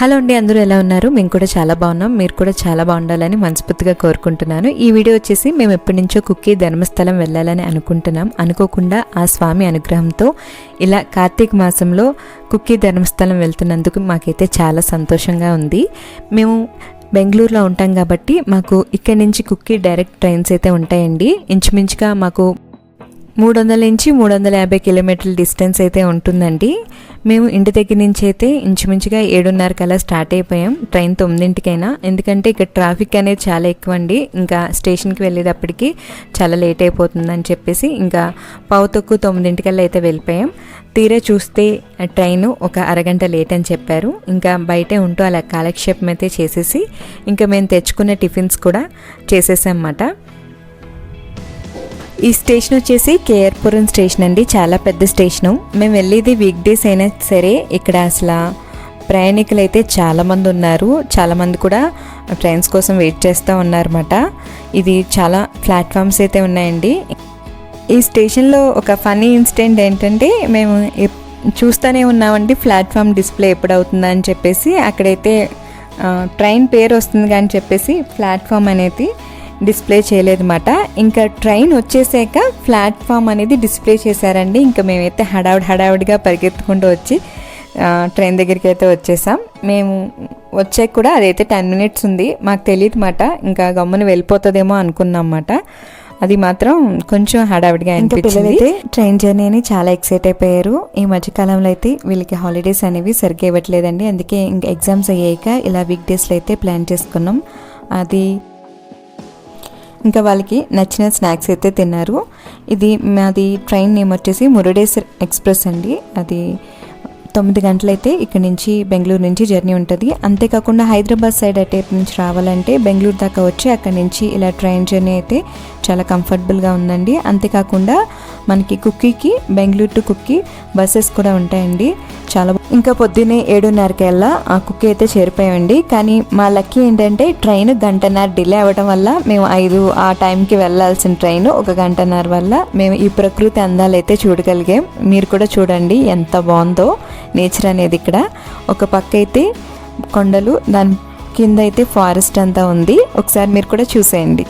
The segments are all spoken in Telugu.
హలో అండి అందరూ ఎలా ఉన్నారు? మేము కూడా చాలా బాగున్నాం. మీరు కూడా చాలా బాగుండాలని మనస్ఫూర్తిగా కోరుకుంటున్నాను. ఈ వీడియో వచ్చేసి మేము ఎప్పటి నుంచో కుక్కీ ధర్మస్థలం వెళ్ళాలని అనుకుంటున్నాం. అనుకోకుండా ఆ స్వామి అనుగ్రహంతో ఇలా కార్తీక మాసంలో కుక్కీ ధర్మస్థలం వెళ్తున్నందుకు మాకైతే చాలా సంతోషంగా ఉంది. మేము బెంగళూరులో ఉంటాం కాబట్టి మాకు ఇక్కడి నుంచి కుక్కీ డైరెక్ట్ ట్రైన్స్ అయితే ఉంటాయండి. ఇంచుమించుగా మాకు మూడు వందల నుంచి మూడు వందల యాభై కిలోమీటర్ల డిస్టెన్స్ అయితే ఉంటుందండి. మేము ఇంటి దగ్గర నుంచి అయితే ఇంచుమించుగా ఏడున్నర కల్లా స్టార్ట్ అయిపోయాం. ట్రైన్ తొమ్మిదింటికైనా. ఎందుకంటే ఇక్కడ ట్రాఫిక్ అనేది చాలా ఎక్కువ అండి ఇంకా స్టేషన్కి వెళ్ళేటప్పటికి చాలా లేట్ అయిపోతుందని చెప్పేసి ఇంకా పావు తక్కువ తొమ్మిదింటికల్లా అయితే వెళ్ళిపోయాం. తీరా చూస్తే ట్రైన్ ఒక అరగంట లేట్ అని చెప్పారు. ఇంకా బయటే ఉంటూ అలా కాలక్షేపం అయితే చేసేసి ఇంకా మేము తెచ్చుకున్న టిఫిన్స్ కూడా చేసేసామన్నమాట. ఈ స్టేషన్ వచ్చేసి కేఆర్పురం స్టేషన్ అండి. చాలా పెద్ద స్టేషను. మేము వెళ్ళేది వీక్ డేస్ అయినా సరే ఇక్కడ అసలు ప్రయాణికులు అయితే చాలామంది ఉన్నారు. చాలామంది కూడా ట్రైన్స్ కోసం వెయిట్ చేస్తూ ఉన్నారన్నమాట. ఇది చాలా ప్లాట్ఫామ్స్ అయితే ఉన్నాయండి. ఈ స్టేషన్లో ఒక ఫనీ ఇన్సిడెంట్ ఏంటంటే మేము చూస్తూనే ఉన్నామండి. ప్లాట్ఫామ్ డిస్ప్లే ఎప్పుడవుతుందా అని చెప్పేసి అక్కడైతే ట్రైన్ పేరు వస్తుంది కానీ చెప్పేసి ప్లాట్ఫామ్ అనేది డిస్ప్లే చేయలేదన్నమాట. ఇంకా ట్రైన్ వచ్చేసాక ప్లాట్ఫామ్ అనేది డిస్ప్లే చేశారండి. ఇంకా మేమైతే హడావుడి హడావుడిగా పరిగెత్తుకుంటూ వచ్చి ట్రైన్ దగ్గరికి అయితే వచ్చేసాం. మేము వచ్చాక కూడా అదైతే టెన్ మినిట్స్ ఉంది. మాకు తెలియదు మాట ఇంకా గమ్మున వెళ్ళిపోతుందేమో అనుకున్నాం అన్నమాట అది మాత్రం కొంచెం హడావిడిగా అనిపించింది. ట్రైన్ జర్నీ అని చాలా ఎక్సైట్ అయిపోయారు. ఈ మధ్యకాలంలో అయితే వీళ్ళకి హాలిడేస్ అనేవి సరిగ్గా ఇవ్వట్లేదండి. అందుకే ఇంకా ఎగ్జామ్స్ అయ్యాక ఇలా వీక్ డేస్లో అయితే ప్లాన్ చేసుకున్నాం. అది ఇంకా వాళ్ళకి నచ్చిన స్నాక్స్ అయితే తిన్నారు. ఇది మాది ట్రైన్ నేమ్ వచ్చేసి మురుడేశ్వర్ ఎక్స్ప్రెస్ అండి. అది తొమ్మిది గంటలైతే ఇక్కడ నుంచి బెంగళూరు నుంచి జర్నీ ఉంటుంది. అంతేకాకుండా హైదరాబాద్ సైడ్ అటేపు నుంచి రావాలంటే బెంగళూరు దాకా వచ్చి అక్కడ నుంచి ఇలా ట్రైన్ జర్నీ అయితే చాలా కంఫర్టబుల్గా ఉందండి. అంతేకాకుండా మనకి కుక్కీకి బెంగళూరు టు కుక్కీ బస్సెస్ కూడా ఉంటాయండి. చాలా ఇంకా పొద్దున్నే ఏడున్నరకెల్లా ఆ కుక్కీ అయితే చేరిపోయామండి. కానీ మా లక్కీ ఏంటంటే ట్రైన్ గంటన్నర డిలే అవ్వడం వల్ల మేము ఐదు ఆ టైంకి వెళ్ళాల్సిన ట్రైన్ ఒక గంటన్నర వల్ల మేము ఈ ప్రకృతి అందాలు అయితే చూడగలిగాం. మీరు కూడా చూడండి ఎంత బాగుందో నేచర్ అనేది ఇక్కడ. ఒక పక్క అయితే కొండలు దాని కింద అయితే ఫారెస్ట్ అంతా ఉంది. ఒకసారి మీరు కూడా చూసేయండి.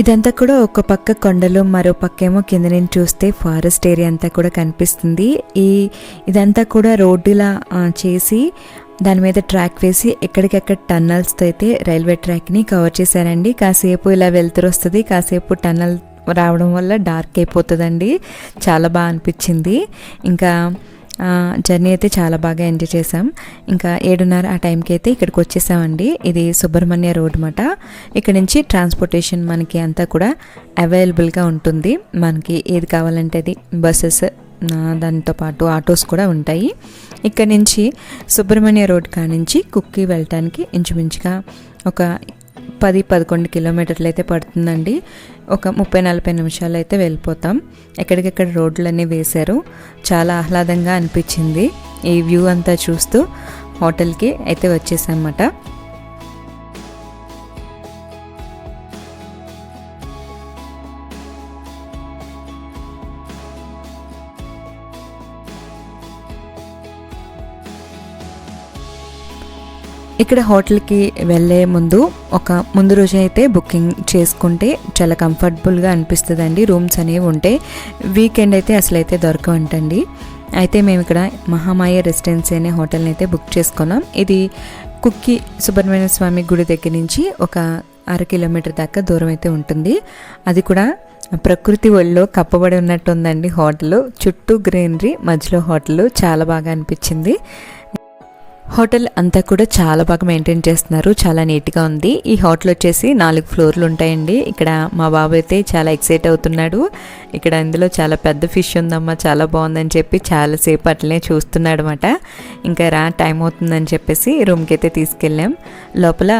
ఇదంతా కూడా ఒక పక్క కొండలు మరో పక్కేమో కింద నుంచి చూస్తే ఫారెస్ట్ ఏరియా అంతా కూడా కనిపిస్తుంది. ఈ ఇదంతా కూడా రోడ్డులా చేసి దాని మీద ట్రాక్ వేసి ఎక్కడికెక్కడ టన్నల్స్తో అయితే రైల్వే ట్రాక్ని కవర్ చేశారండి. కాసేపు ఇలా వెళ్తురు వస్తుంది కాసేపు టన్నల్ రావడం వల్ల డార్క్ అయిపోతుందండి. చాలా బాగా అనిపించింది. ఇంకా జర్నీ అయితే చాలా బాగా ఎంజాయ్ చేసాం ఇంకా ఏడున్నర ఆ టైంకి అయితే ఇక్కడికి వచ్చేసామండి. ఇది సుబ్రహ్మణ్య రోడ్ మాట. ఇక్కడ నుంచి ట్రాన్స్పోర్టేషన్ మనకి అంతా కూడా అవైలబుల్గా ఉంటుంది. మనకి ఏది కావాలంటే అది బస్సెస్ దానితో పాటు ఆటోస్ కూడా ఉంటాయి. ఇక్కడ నుంచి సుబ్రహ్మణ్య రోడ్ కాడ నుంచి కుక్కి వెళ్ళటానికి ఇంచుమించుగా ఒక పది పదకొండు కిలోమీటర్లు అయితే పడుతుందండి. ఒక ముప్పై నలభై నిమిషాలు అయితే వెళ్ళిపోతాం. ఎక్కడికెక్కడ రోడ్లన్నీ వేశారు. చాలా ఆహ్లాదంగా అనిపించింది. ఈ వ్యూ అంతా చూస్తూ హోటల్కి అయితే వచ్చేసామన్నమాట. ఇక్కడ హోటల్కి వెళ్ళే ముందు ఒక ముందు రోజు అయితే బుకింగ్ చేసుకుంటే చాలా కంఫర్టబుల్గా అనిపిస్తుందండి. రూమ్స్ అనేవి ఉంటాయి వీకెండ్ అయితే అసలు అయితే దొరకవంటండి. అయితే మేము ఇక్కడ మహామాయ రెసిడెన్సీ అనే హోటల్ని అయితే బుక్ చేసుకున్నాం. ఇది కుక్కి సుబ్రహ్మణ్య స్వామి గుడి దగ్గర నుంచి ఒక అర కిలోమీటర్ దాకా దూరం అయితే ఉంటుంది. అది కూడా ప్రకృతి ఒళ్ళో కప్పబడి ఉన్నట్టు ఉందండి హోటల్. చుట్టూ గ్రీనరీ మధ్యలో హోటల్. చాలా బాగా అనిపించింది. హోటల్ అంతా కూడా చాలా బాగా మెయింటైన్ చేస్తున్నారు. చాలా నీట్గా ఉంది. ఈ హోటల్ వచ్చేసి నాలుగు ఫ్లోర్లు ఉంటాయండి. ఇక్కడ మా బాబు అయితే చాలా ఎక్సైట్ అవుతున్నాడు. ఇక్కడ ఇందులో చాలా పెద్ద ఫిష్ ఉందమ్మా చాలా బాగుందని చెప్పి చాలాసేపు అట్లనే చూస్తున్నాడు అనమాట ఇంకా రా టైం అవుతుందని చెప్పేసి రూమ్కి అయితే తీసుకెళ్ళాం. లోపల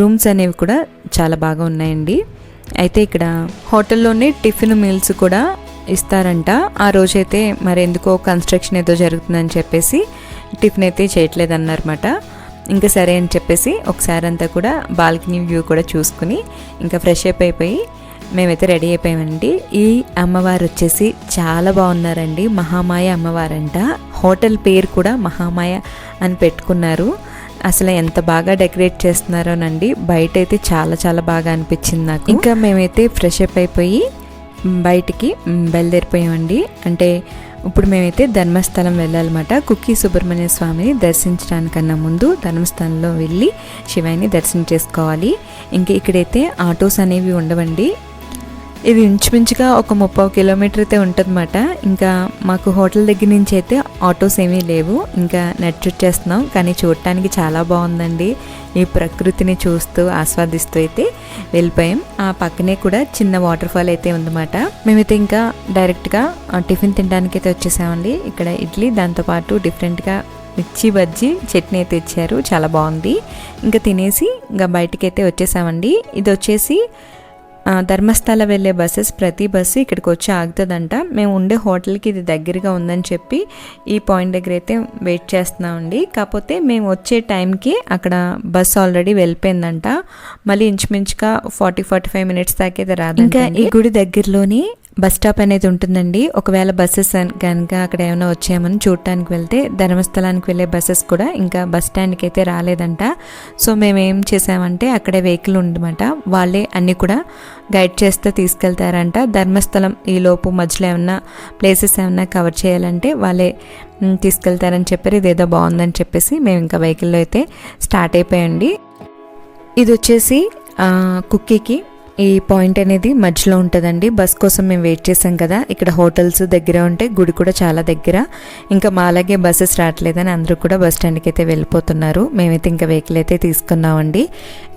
రూమ్స్ అనేవి కూడా చాలా బాగా ఉన్నాయండి. అయితే ఇక్కడ హోటల్లోనే టిఫిన్ మీల్స్ కూడా ఇస్తారంట. ఆ రోజైతే మరి ఎందుకో కన్స్ట్రక్షన్ ఏదో జరుగుతుందని చెప్పేసి టిఫిన్ అయితే చేయట్లేదన్నారన్నమాట. ఇంకా సరే అని చెప్పేసి ఒకసారి అంతా కూడా బాల్కనీ వ్యూ కూడా చూసుకుని ఇంకా ఫ్రెష్ అప్ అయిపోయి మేమైతే రెడీ అయిపోయామండి. ఈ అమ్మవారు వచ్చేసి చాలా బాగున్నారండి. మహామాయ అమ్మవారంట. హోటల్ పేరు కూడా మహామాయ అని పెట్టుకున్నారు. అసలు ఎంత బాగా డెకరేట్ చేస్తున్నారోనండి. బయట అయితే చాలా చాలా బాగా అనిపించింది నాకు. ఇంకా మేమైతే ఫ్రెష్ అప్ అయిపోయి బయటికి బయలుదేరిపోయామండి. అంటే ఇప్పుడు మేమైతే ధర్మస్థలం వెళ్ళాలన్నమాట. కుక్కీ సుబ్రహ్మణ్య స్వామిని దర్శించడానికన్నా ముందు ధర్మస్థలంలో వెళ్ళి శివాయిని దర్శనం చేసుకోవాలి. ఇంకా ఇక్కడైతే ఆటోస్ అనేవి ఉండవండి. ఇది ఇంచుమించుగా ఒక ముప్పై కిలోమీటర్ అయితే ఉంటుందన్నమాట. ఇంకా మాకు హోటల్ దగ్గర నుంచి అయితే ఆటోస్ ఏమీ లేవు. ఇంకా నడిచొచ్చేస్తున్నాం కానీ చూడటానికి చాలా బాగుందండి. ఈ ప్రకృతిని చూస్తూ ఆస్వాదిస్తూ అయితే వెళ్ళిపోయాం. ఆ పక్కనే కూడా చిన్న వాటర్ ఫాల్ అయితే ఉందన్నమాట. మేమైతే ఇంకా డైరెక్ట్గా టిఫిన్ తినడానికి అయితే వచ్చేసామండి. ఇక్కడ ఇడ్లీ దాంతోపాటు డిఫరెంట్గా మిర్చి బజ్జీ చట్నీ అయితే ఇచ్చారు. చాలా బాగుంది. ఇంకా తినేసి ఇంకా బయటికి అయితే వచ్చేసామండి. ఇది వచ్చేసి ధర్మస్థల వెళ్ళే బస్సెస్ ప్రతి బస్సు ఇక్కడికి వచ్చి ఆగుతుందంట. మేము ఉండే హోటల్కి ఇది దగ్గరగా ఉందని చెప్పి ఈ పాయింట్ దగ్గర అయితే వెయిట్ చేస్తున్నామండి. కాకపోతే మేము వచ్చే టైంకి అక్కడ బస్ ఆల్రెడీ వెళ్ళిపోయిందంట. మళ్ళీ ఇంచుమించుగా ఫార్టీ ఫార్టీ ఫైవ్ మినిట్స్ దాకా అయితే రాదు ఇంకా ఈ గుడి దగ్గరలోని బస్ స్టాప్ అనేది ఉంటుందండి. ఒకవేళ బస్సెస్ కనుక అక్కడ ఏమైనా వచ్చామని చూడటానికి వెళ్తే ధర్మస్థలానికి వెళ్ళే బస్సెస్ కూడా ఇంకా బస్ స్టాండ్కి అయితే రాలేదంట. సో మేము ఏం చేసామంటే అక్కడే వెహికల్ ఉందన్నమాట. వాళ్ళే అన్నీ కూడా గైడ్ చేస్తే తీసుకెళ్తారంట. ధర్మస్థలం ఈ లోపు మధ్యలో ఏమన్నా ప్లేసెస్ ఏమన్నా కవర్ చేయాలంటే వాళ్ళే తీసుకెళ్తారని చెప్పారు. ఇదేదో బాగుందని చెప్పేసి మేము ఇంకా వెహికల్లో అయితే స్టార్ట్ అయిపోయండి ఇది వచ్చేసి కుక్కీకి ఈ పాయింట్ అనేది మధ్యలో ఉంటుందండి. బస్ కోసం మేము వెయిట్ చేసాం కదా. ఇక్కడ హోటల్స్ దగ్గర ఉంటే గుడి కూడా చాలా దగ్గర. ఇంకా మా అలాగే బస్సెస్ రావట్లేదని అందరూ కూడా బస్ స్టాండ్కి అయితే వెళ్ళిపోతున్నారు. మేమైతే ఇంకా వెహికల్ అయితే తీసుకున్నామండి.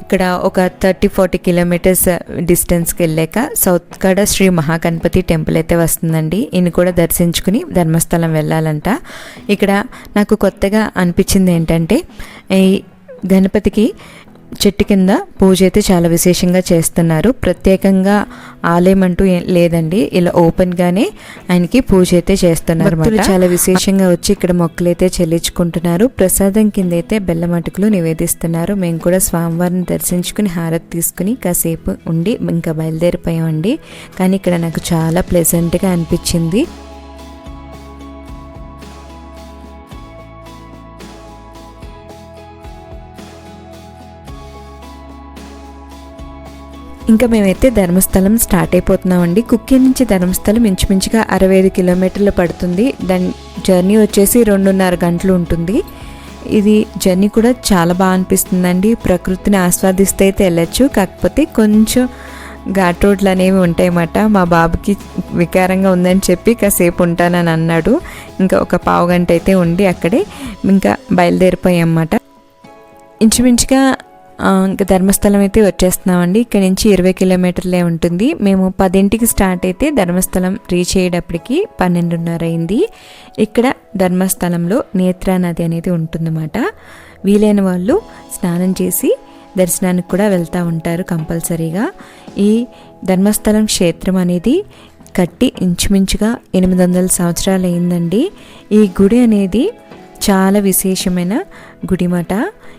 ఇక్కడ ఒక థర్టీ ఫార్టీ కిలోమీటర్స్ డిస్టెన్స్కి వెళ్ళాక సౌత్ కాడ శ్రీ మహాగణపతి టెంపుల్ అయితే వస్తుందండి. ఈయన కూడా దర్శించుకుని ధర్మస్థలం వెళ్ళాలంట. ఇక్కడ నాకు కొత్తగా అనిపించింది ఏంటంటే ఈ గణపతికి చెట్టు కింద పూజ అయితే చాలా విశేషంగా చేస్తున్నారు. ప్రత్యేకంగా ఆలయం అంటూ లేదండి. ఇలా ఓపెన్ గానే ఆయనకి పూజ అయితే చేస్తున్నారు చాలా విశేషంగా వచ్చి ఇక్కడ మొక్కలు అయితే చెల్లించుకుంటున్నారు. ప్రసాదం కింద అయితే బెల్లం అటుకులు నివేదిస్తున్నారు. మేము కూడా స్వామివారిని దర్శించుకుని హారతి తీసుకుని కాసేపు ఉండి ఇంకా బయలుదేరిపోయామండి. కానీ ఇక్కడ నాకు చాలా ప్లెజెంట్గా అనిపించింది. ఇంకా మేమైతే ధర్మస్థలం స్టార్ట్ అయిపోతున్నామండి. కుక్కి నుంచి ధర్మస్థలం ఇంచుమించుగా అరవై ఐదు కిలోమీటర్లు పడుతుంది. దాని జర్నీ వచ్చేసి రెండున్నర గంటలు ఉంటుంది. ఇది జర్నీ కూడా చాలా బాగా అనిపిస్తుందండి. ప్రకృతిని ఆస్వాదిస్తే అయితే వెళ్ళచ్చు కాకపోతే కొంచెం ఘాట్ రోడ్లు అనేవి ఉంటాయన్నమాట. మా బాబుకి వికారంగా ఉందని చెప్పి కాసేపు ఉంటానని అన్నాడు. ఇంకా ఒక పావు గంట అయితే ఉండి అక్కడే. ఇంకా బయలుదేరిపోయామన్నమాట ఇంచుమించుగా ఇంకా ధర్మస్థలం అయితే వచ్చేస్తున్నామండి. ఇక్కడ నుంచి ఇరవై కిలోమీటర్లే ఉంటుంది. మేము పదింటికి స్టార్ట్ అయితే ధర్మస్థలం రీచ్ అయ్యేటప్పటికి పన్నెండున్నర అయింది. ఇక్కడ ధర్మస్థలంలో నేత్రా నది అనేది ఉంటుందన్నమాట. వీలైన వాళ్ళు స్నానం చేసి దర్శనానికి కూడా వెళ్తూ ఉంటారు కంపల్సరీగా. ఈ ధర్మస్థలం క్షేత్రం అనేది కట్టి ఇంచుమించుగా ఎనిమిది వందల సంవత్సరాలు అయిందండి ఈ గుడి అనేది చాలా విశేషమైన గుడిమాట.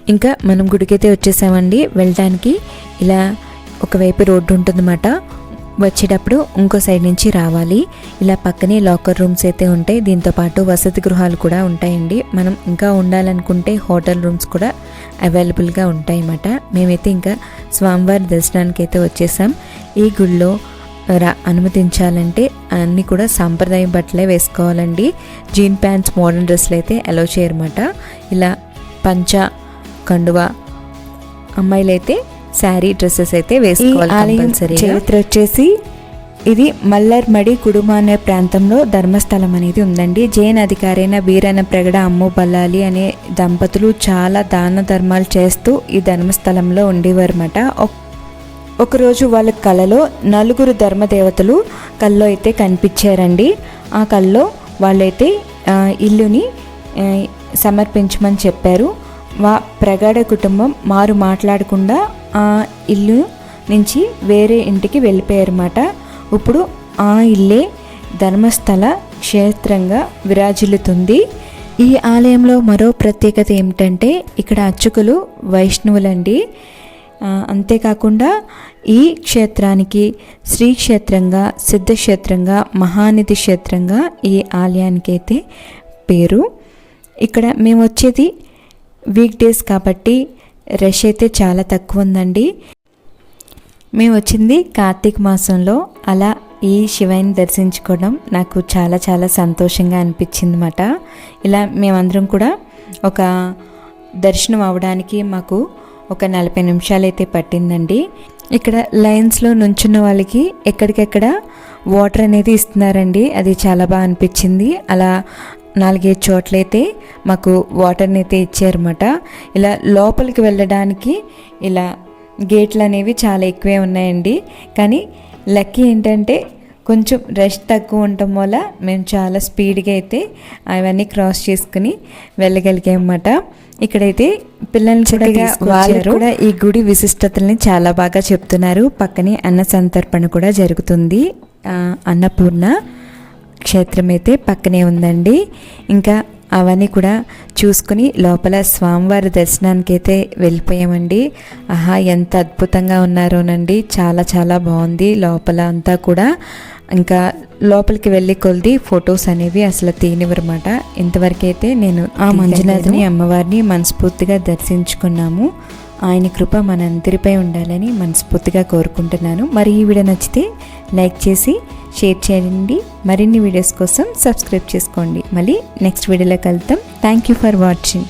ఇంకా మనం గుడికైతే వచ్చేసామండి. వెళ్ళడానికి ఇలా ఒకవైపు రోడ్డు ఉంటుందన్నమాట. వచ్చేటప్పుడు ఇంకో సైడ్ నుంచి రావాలి. ఇలా పక్కనే లాకర్ రూమ్స్ అయితే ఉంటాయి. దీంతో పాటు వసతి గృహాలు కూడా ఉంటాయండి. మనం ఇంకా ఉండాలనుకుంటే హోటల్ రూమ్స్ కూడా అవైలబుల్గా ఉంటాయి అన్నమాట మేమైతే ఇంకా స్వామివారి దర్శనానికి అయితే వచ్చేసాం. ఈ గుళ్ళో రా అనుమతించాలంటే అన్నీ కూడా సాంప్రదాయం బట్టలే వేసుకోవాలండి. జీన్ ప్యాంట్స్ మోడర్న్ డ్రెస్లు అయితే అలౌ చేయరన్నమాట. ఇలా పంచ కండువ. అమ్మాయిలైతే శారీ డ్రెస్సెస్ అయితే వేసుకోవాలి. చరిత్ర వచ్చేసి ఇది మల్లర్మడి కుడుమ అనే ప్రాంతంలో ధర్మస్థలం అనేది ఉందండి. జైన్ అధికారైన వీరన ప్రగడ అమ్ము బల్లాలి అనే దంపతులు చాలా దాన ధర్మాలు చేస్తూ ఈ ధర్మస్థలంలో ఉండేవారన్నమాట. ఒక్- ఒకరోజు వాళ్ళ కలలో నలుగురు ధర్మదేవతలు కల్లో అయితే కనిపించారండి. ఆ కల్లో వాళ్ళైతే ఇల్లుని సమర్పించమని చెప్పారు. వా ప్రగాఢ కుటుంబం మారు మాట్లాడకుండా ఆ ఇల్లు నుంచి వేరే ఇంటికి వెళ్ళిపోయారన్నమాట. ఇప్పుడు ఆ ఇల్లే ధర్మస్థల క్షేత్రంగా విరాజిల్లుతుంది. ఈ ఆలయంలో మరో ప్రత్యేకత ఏమిటంటే ఇక్కడ అర్చకులు వైష్ణవులండి. అంతేకాకుండా ఈ క్షేత్రానికి శ్రీక్షేత్రంగా సిద్ధక్షేత్రంగా మహానిధి క్షేత్రంగా ఈ ఆలయానికి అయితే పేరు. ఇక్కడ మేము వచ్చేది వీక్ డేస్ కాబట్టి రష్ అయితే చాలా తక్కువ ఉందండి. మేము వచ్చింది కార్తీక మాసంలో. అలా ఈ శివాయిని దర్శించుకోవడం నాకు చాలా చాలా సంతోషంగా అనిపించింది అనమాట ఇలా మేమందరం కూడా ఒక దర్శనం అవడానికి మాకు ఒక నలభై నిమిషాలు అయితే పట్టిందండి. ఇక్కడ లైన్స్లో నుంచున్న వాళ్ళకి ఎక్కడికెక్కడ వాటర్ అనేది ఇస్తున్నారండి. అది చాలా బాగా అనిపించింది. అలా నాలుగైదు చోట్లయితే మాకు వాటర్ని అయితే ఇచ్చారన్నమాట. ఇలా లోపలికి వెళ్ళడానికి ఇలా గేట్లు అనేవి చాలా ఎక్కువే ఉన్నాయండి. కానీ లక్కీ ఏంటంటే కొంచెం రష్ తక్కువ ఉండటం వల్ల మేము చాలా స్పీడ్గా అయితే అవన్నీ క్రాస్ చేసుకుని వెళ్ళగలిగామన్నమాట. ఇక్కడైతే పిల్లల్ని చక్కగా వాళ్ళు కూడా ఈ గుడి విశిష్టతల్ని చాలా బాగా చెప్తున్నారు. పక్కనే అన్న సంతర్పణ కూడా జరుగుతుంది. అన్నపూర్ణ క్షేత్రం అయితే పక్కనే ఉందండి. ఇంకా అవన్నీ కూడా చూసుకుని లోపల స్వామివారి దర్శనానికి అయితే వెళ్ళిపోయామండి. ఆహా ఎంత అద్భుతంగా ఉన్నారోనండి. చాలా చాలా బాగుంది. లోపల అంతా కూడా ఇంకా లోపలికి వెళ్ళి కొలిది ఫొటోస్ అనేవి అసలు తీనివరమాట ఇంతవరకు అయితే నేను ఆ మంజునాథుని అమ్మవారిని మనస్ఫూర్తిగా దర్శించుకున్నాము. ఆయన కృప మనందరిపై ఉండాలని మనస్ఫూర్తిగా కోరుకుంటున్నాను. మరి ఈ వీడియో నచ్చితే లైక్ చేసి షేర్ చేయండి. మరిన్ని వీడియోస్ కోసం సబ్స్క్రైబ్ చేసుకోండి. మళ్ళీ నెక్స్ట్ వీడియోలో కలుద్దాం. Thank you for watching